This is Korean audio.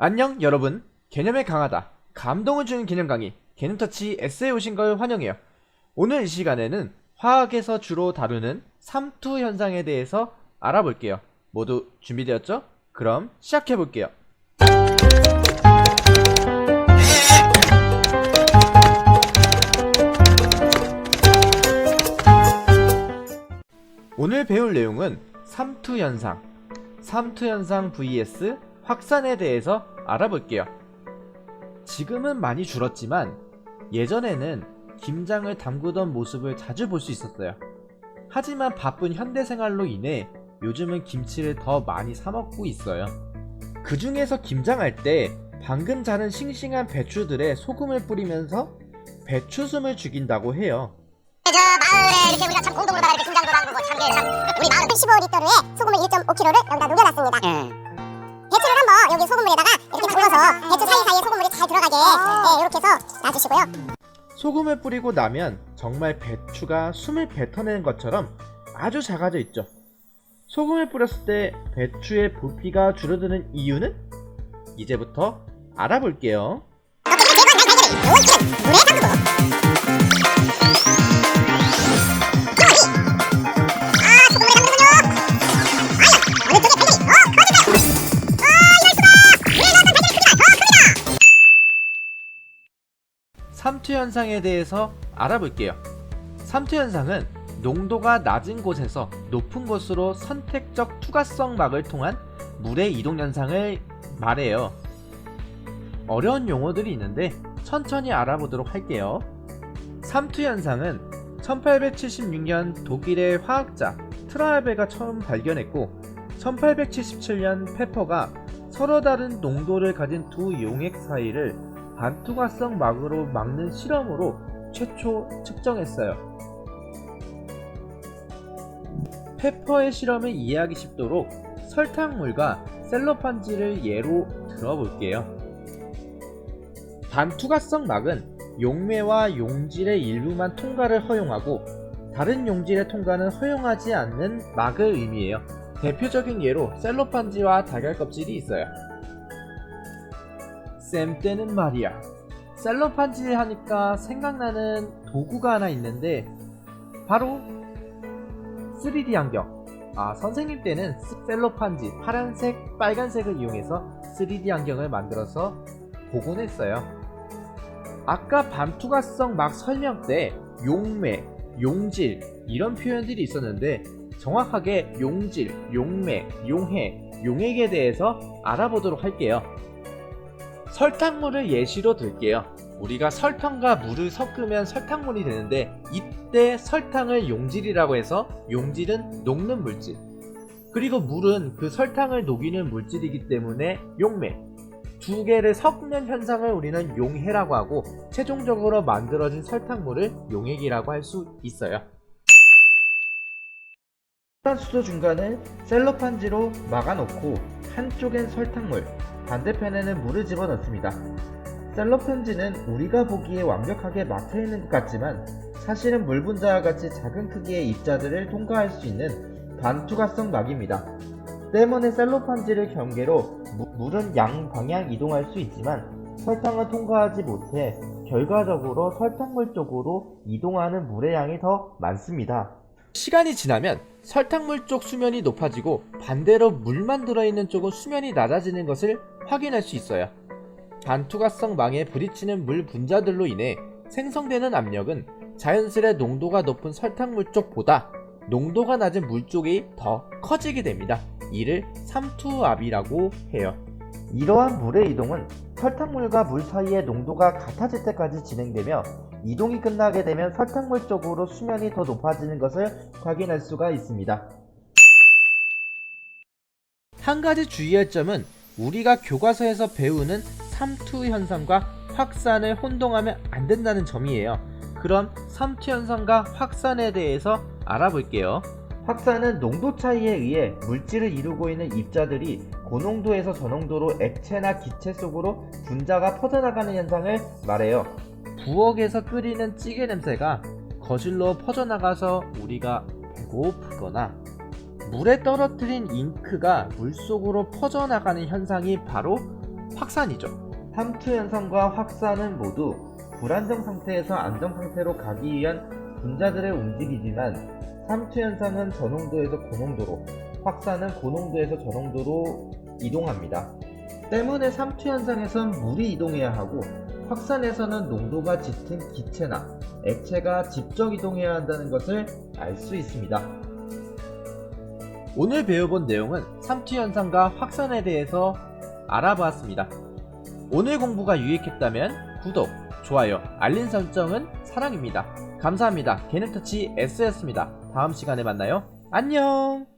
안녕 여러분. 개념에 강하다. 감동을 주는 개념 강의 개념터치 S에 오신 걸 환영해요. 오늘 이 시간에는 화학에서 주로 다루는 삼투 현상에 대해서 알아볼게요. 모두 준비되었죠? 그럼 시작해볼게요. 오늘 배울 내용은 삼투 현상. 삼투 현상 vs 확산에 대해서 알아볼게요. 지금은 많이 줄었지만 예전에는 김장을 담그던 모습을 자주 볼 수 있었어요. 하지만 바쁜 현대 생활로 인해 요즘은 김치를 더 많이 사 먹고 있어요. 그 중에서 김장할 때 방금 자른 싱싱한 배추들에 소금을 뿌리면서 배추숨을 죽인다고 해요. 저 마을에 이렇게 우리가 참 공동으로다가 이렇게 김장도 담그고 참게 참 우리 마을 15리터루에 소금을 1.5kg를 여기다 녹 네, 이렇게 해서 놔주시고요. 소금을 뿌리고 나면 정말 배추가 숨을 뱉어내는 것처럼 아주 작아져 있죠. 소금을 뿌렸을 때 배추의 부피가 줄어드는 이유는 이제부터 알아볼게요. 현상에 대해서 알아볼게요. 삼투 현상은 농도가 낮은 곳에서 높은 곳으로 선택적 투과성 막을 통한 물의 이동 현상을 말해요. 어려운 용어들이 있는데 천천히 알아보도록 할게요. 삼투 현상은 1876년 독일의 화학자 트라베가 처음 발견했고 1877년 페퍼가 서로 다른 농도를 가진 두 용액 사이를 반투과성 막으로 막는 실험으로 최초 측정했어요. 페퍼의 실험을 이해하기 쉽도록 설탕물과 셀로판지를 예로 들어볼게요. 반투과성 막은 용매와 용질의 일부만 통과를 허용하고 다른 용질의 통과는 허용하지 않는 막을 의미해요. 대표적인 예로 셀로판지와 달걀 껍질이 있어요. 쌤 때는 말이야. 셀로판지 하니까 생각나는 도구가 하나 있는데 바로 3D 안경. 아 선생님 때는 셀로판지 파란색, 빨간색을 이용해서 3D 안경을 만들어서 보곤 했어요. 아까 반투과성 막 설명 때 용매, 용질 이런 표현들이 있었는데 정확하게 용질, 용매, 용해, 용액에 대해서 알아보도록 할게요. 설탕물을 예시로 들게요. 우리가 설탕과 물을 섞으면 설탕물이 되는데 이때 설탕을 용질이라고 해서 용질은 녹는 물질. 그리고 물은 그 설탕을 녹이는 물질이기 때문에 용매. 두 개를 섞는 현상을 우리는 용해라고 하고 최종적으로 만들어진 설탕물을 용액이라고 할 수 있어요. 수도 중간을 셀로판지로 막아놓고 한쪽엔 설탕물, 반대편에는 물을 집어넣습니다. 셀로판지는 우리가 보기에 완벽하게 막혀 있는 것 같지만 사실은 물 분자와 같이 작은 크기의 입자들을 통과할 수 있는 반투과성 막입니다. 때문에 셀로판지를 경계로 무- 물은 양방향 이동할 수 있지만 설탕을 통과하지 못해 결과적으로 설탕물 쪽으로 이동하는 물의 양이 더 많습니다. 시간이 지나면 설탕물 쪽 수면이 높아지고 반대로 물만 들어있는 쪽은 수면이 낮아지는 것을 확인할 수 있어요. 반투과성 망에 부딪히는 물 분자들로 인해 생성되는 압력은 자연스레 농도가 높은 설탕물 쪽보다 농도가 낮은 물 쪽이 더 커지게 됩니다. 이를 삼투압이라고 해요. 이러한 물의 이동은 설탕물과 물 사이의 농도가 같아질 때까지 진행되며 이동이 끝나게 되면 설탕물 쪽으로 수면이 더 높아지는 것을 확인할 수가 있습니다. 한 가지 주의할 점은 우리가 교과서에서 배우는 삼투 현상과 확산을 혼동하면 안 된다는 점이에요. 그럼 삼투 현상과 확산에 대해서 알아볼게요. 확산은 농도 차이에 의해 물질을 이루고 있는 입자들이 고농도에서 저농도로 액체나 기체 속으로 분자가 퍼져나가는 현상을 말해요. 부엌에서 끓이는 찌개 냄새가 거실로 퍼져나가서 우리가 배고프거나 물에 떨어뜨린 잉크가 물속으로 퍼져나가는 현상이 바로 확산이죠. 삼투 현상과 확산은 모두 불안정 상태에서 안정 상태로 가기 위한 분자들의 움직이지만 삼투 현상은 저농도에서 고농도로, 확산은 고농도에서 저농도로 이동합니다. 때문에 삼투 현상에선 물이 이동해야 하고 확산에서는 농도가 짙은 기체나 액체가 직접 이동해야 한다는 것을 알 수 있습니다. 오늘 배워본 내용은 삼투 현상과 확산에 대해서 알아보았습니다. 오늘 공부가 유익했다면 구독, 좋아요, 알림 설정은 사랑입니다. 감사합니다. 개념터치 S였습니다. 다음 시간에 만나요. 안녕!